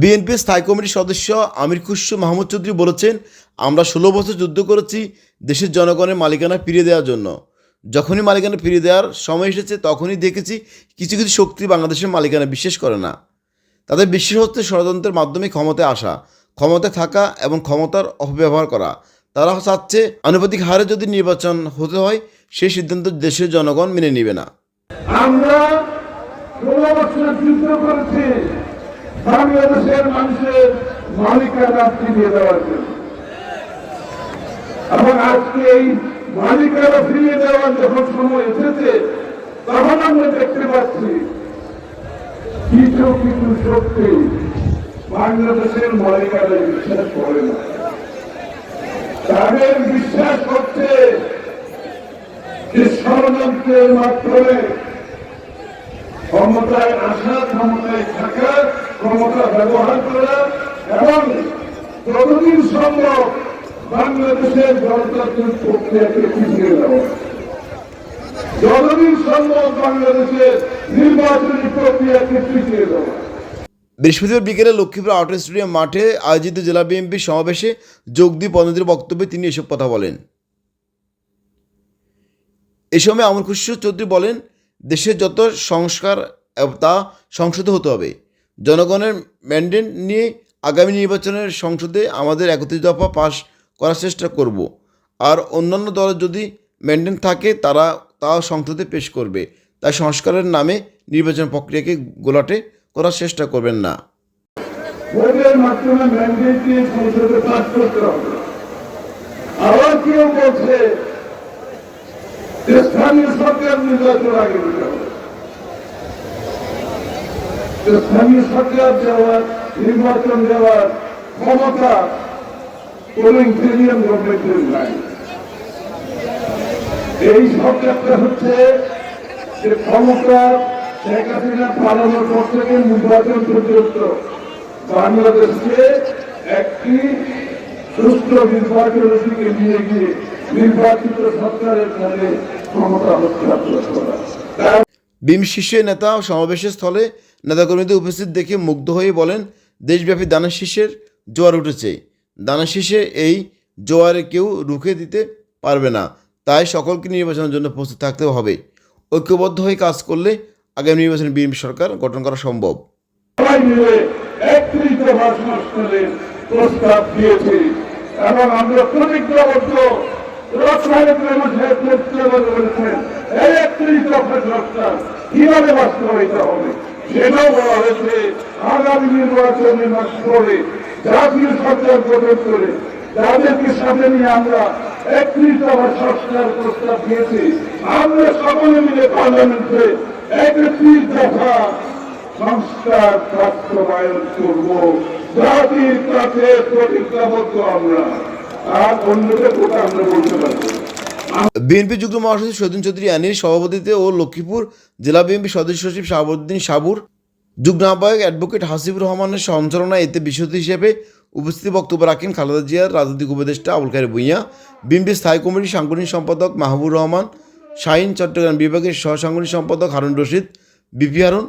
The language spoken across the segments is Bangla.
বিএনপি স্থায়ী কমিটির সদস্য আমির খুশু মাহমুদ চৌধুরী বলেছেন, আমরা ষোলো বছর যুদ্ধ করেছি দেশের জনগণের মালিকানা ফিরিয়ে দেওয়ার জন্য। যখনই মালিকানা ফিরিয়ে দেওয়ার সময় এসেছে, তখনই দেখেছি কিছু কিছু শক্তি বাংলাদেশের মালিকানা বিশ্বাস করে না। তাদের বিশ্বাস হচ্ছে ষড়যন্ত্রের মাধ্যমে ক্ষমতায় আসা, ক্ষমতায় থাকা এবং ক্ষমতার অপব্যবহার করা। তারা চাচ্ছে আনুপাতিক হারে যদি নির্বাচন হতে হয় সেই সিদ্ধান্ত দেশের জনগণ মেনে নেবে না। আমরা বাংলাদেশের মানুষের মালিকানা ফিরিয়ে দেওয়ার জন্য। এবং আজকে এই মালিকানা ফিরিয়ে দেওয়ার যখন সময় এসেছে, তখন আমরা দেখতে পাচ্ছি কিছু কিছু শক্তি বাংলাদেশের মালিকানা বিশ্বাস করে না। তাদের বিশ্বাস হচ্ছে যে ষড়যন্ত্রের মাধ্যমে ক্ষমতায় আসা ক্ষমতায় ক্ষমতা ব্যবহার করা এবং যতদিন সম্ভব বাংলাদেশের গণতান্ত্রিক প্রক্রিয়াকে পিছিয়ে দেওয়া যতদিন সম্ভব বাংলাদেশের নির্বাচনী প্রক্রিয়াকে পিছিয়ে দেওয়া বৃহস্পতিবার বিকেলে লক্ষ্মীপুর আউটার স্টেডিয়াম মাঠে আয়োজিত জেলা বিএনপি সমাবেশে যোগ দিয়ে পনেরোদের বক্তব্যে তিনি এসব কথা বলেন। এ সময় আমর খুশু চৌধুরী বলেন, দেশের যত সংস্কার, তা সংসদে হতে হবে। জনগণের ম্যান্ডেট নিয়ে আগামী নির্বাচনের সংসদে আমাদের একত্রিশ দফা পাশ করার চেষ্টা করব। আর অন্যান্য দলের যদি ম্যান্ডেট থাকে, তারা তাও সংসদে পেশ করবে। তাই সংস্কারের নামে নির্বাচন প্রক্রিয়াকে গোলাটে করার চেষ্টা করবেন না। আবার কেউ বলছে স্থানীয় সরকার নির্বাচন আগে স্থানীয় সরকার দেওয়ার, নির্বাচন দেওয়ার ক্ষমতা কোন ইন্টেরিয়াম গভর্নমেন্টের নাই। এই সরকারটা হচ্ছে যে ক্ষমতা শেখ হাসিনা পালানোর পর থেকে নির্বাচন পর্যন্ত বাংলাদেশকে একটি সুস্থ নির্বাচনের দিকে নিয়ে গিয়ে নির্বাচিত সরকারের মধ্যে ক্ষমতা হস্তান্তর করা। বিম শীর্ষ নেতা সমাবেশের স্থলে নেতাকর্মীদের উপস্থিত দেখে মুগ্ধ হয়ে বলেন, দেশব্যাপী দানা শীষের জোয়ার উঠেছে। দানা শীষে এই জোয়ারে কেউ রুখে দিতে পারবে না। তাই সকলকে নির্বাচনের জন্য প্রস্তুত থাকতে হবে। ঐক্যবদ্ধ হয়ে কাজ করলে আগামী নির্বাচনে বিএনপি সরকার গঠন করা সম্ভব। কীভাবে বাস্তবায়িত হবে? সেটাও বলা হয়েছে, আগামী নির্বাচনে করে, জাতীয় সরকার গঠন করে যাদেরকে সাথে নিয়ে আমরা একত্রিশ দফা সংস্কার প্রস্তাব দিয়েছি। আমরা সকলে মিলে পার্লামেন্টে একত্রিশ দফা সংস্কার বাস্তবায়ন করব। জাতির কাছে প্রতিজ্ঞাবদ্ধ আমরা। আর অন্যদের কথা আমরা বলতে পারব। বিএনপি যুগ্ম মহাসচিব সৈদিন চৌধুরী আনির সভাপতিতে ও লক্ষ্মীপুর জেলা বিএনপি সদস্য সচিব শাহাবুদ্দিন সাবুর, যুগ্ম আহ্বায়ক অ্যাডভোকেট হাসিবুর রহমানের সঞ্চালনায় এতে বিষয় হিসেবে উপস্থিত বক্তব্য রাখেন খালেদা জিয়ার রাজনৈতিক উপদেষ্টা আবুল খায়ের ভূঁইয়া বিএনপি স্থায়ী কমিটির সাংগঠনিক সম্পাদক মাহবুব রহমান, শাহিন চট্টগ্রাম বিভাগের সহ সহসাংগঠনিক সম্পাদক হারুন রশিদ, বিপি হারুন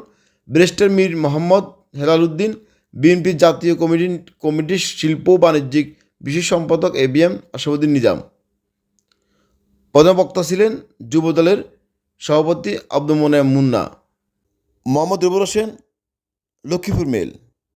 ব্রেস্টার মীর মোহাম্মদ হেলাল উদ্দিন বিএনপির জাতীয় কমিটি কমিটির শিল্প বাণিজ্যিক বিশেষ সম্পাদক A B M Asaduddin Nizam. প্রধান বক্তা ছিলেন যুবদলের সভাপতি আব্দুল মোনায় মুন্না মোহাম্মদ রুবুল হোসেন লক্ষ্মীপুর মেল।